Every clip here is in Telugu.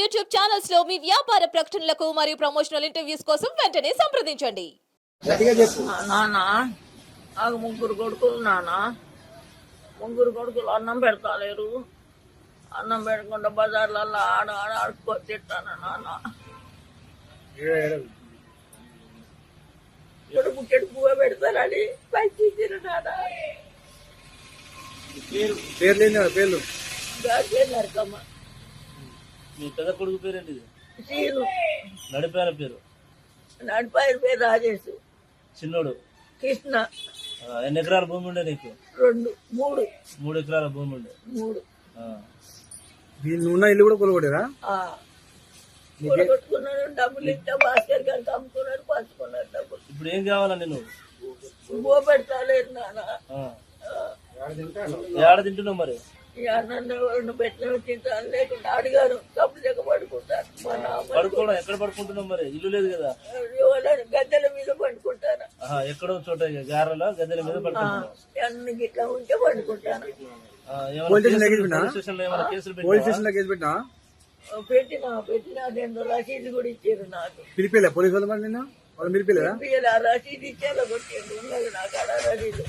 యూట్యూబ్ ఛానల్స్లో మీ వ్యాపార ప్రకటనలకు మరియు ప్రమోషనల్ ఇంటర్వ్యూస్ కోసం వెంటనే సంప్రదించండి. గట్టిగా చెప్పు. ఆ నాన్న నాకు ముగ్గురు కొడుకులు నాన్న. ముగ్గురు కొడుకులు అన్నం పెడతాలేరు. అన్నం పెట్టకుండా బజార్లలో ఆడ ఆడ ఆడుకొని తిట్టాను నాన్న? బుక్కెడు పువ్వు పెడతారని పైకి నాన్న. పేర్లు. పేర్లు నరకమ్మ. మీ పెద్ద కొడుకు పేరు ఏంటిది సీను నడిపాయన పేరు? నడిపాయల పేరు రాజేష్. చిన్నోడు. కృష్ణ. ఆ, ఎన్ని ఎకరాల భూమి ఉండే నీకు? రెండు మూడు. మూడు ఎకరాల భూమి ఉండే. మూడు. ఆ. వీళ్ళు ఉన్న ఇల్లు కూడా కొలగొడేరా ఆ. కొట్టుకున్నాడు డబ్బులు ఇస్తే భాస్కర్ గారికి అమ్ముకున్నాడు పంచుకున్నాడు డబ్బులు. ఇప్పుడు ఏం కావాలా నేను పెడతాలేరు నాన్న. ఏడ తింటున్నావు మరి? ఈ అన్నం ఎవరిని పెట్టిన తింటాను లేకుండా అడిగారు. డబ్బులు లేక పడుకుంటాను నాన్న పడుకోవడం ఎక్కడ పడుకుంటున్నావు మరి? ఇల్లు లేదు కదా. గద్దెల మీద పండుకుంటాను ఎక్కడో చోట గారెల గద్దెల మీద పడుకుంటున్నావు. అన్ని గిట్లా ఉంటే పండుకుంటాను. పెట్టినా? పెట్టినా? పెట్టినా రెండు రసీదు కూడా ఇచ్చారు నాకు. పిలిపిలే పోలీసు వాళ్ళు మరి నిన్న? వాళ్ళు పిలిపిలేదా పిల్లలు ఆ రసీదు ఉన్నది నాకు రసీదు.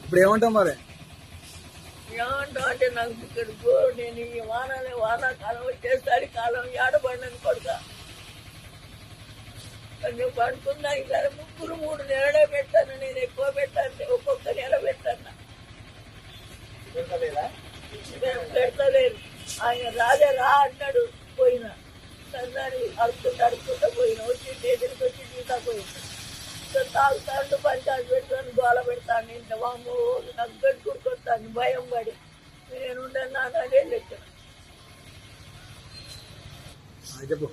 ఇప్పుడు ఏమంటావు మరి? ఏమంటావు అంటే నాకు ఇక్కడ నేను ఈ వానలే వానాకాలం వచ్చేసరి కాలం ఏడబడినని కొడుక. కొంచెం పడుకున్నా ఇలా ముగ్గురు మూడు నెలలే పెట్టాను నేను ఎక్కువ పెట్టాను ఒక్కొక్క నెల పెట్టాను. పెడతలేరు ఆయన రాజా రా అన్నాడు పోయినా. సన్నాడు అడుక్కుంటూ అడుక్కుంటూ పోయినా. వచ్చి ఎదురుకి వచ్చి తీసా పోయినా. తాగుతాడు పంచాయతీ పెట్టుకొని గోల పెడతాను ఇంత వాము చెప్పు.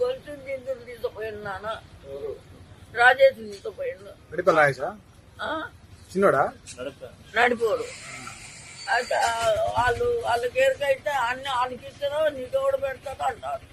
గొంతు గింజలు తీసుకుపోయాను నాన్న. రాజేష్? చిన్నోడా? నడిపా. నడిపోరు అయితే వాళ్ళు వాళ్ళకి ఎరుకైతే అన్ని వాళ్ళకి ఇస్తారో నీకు ఎవడు పెడతారో అంటారు.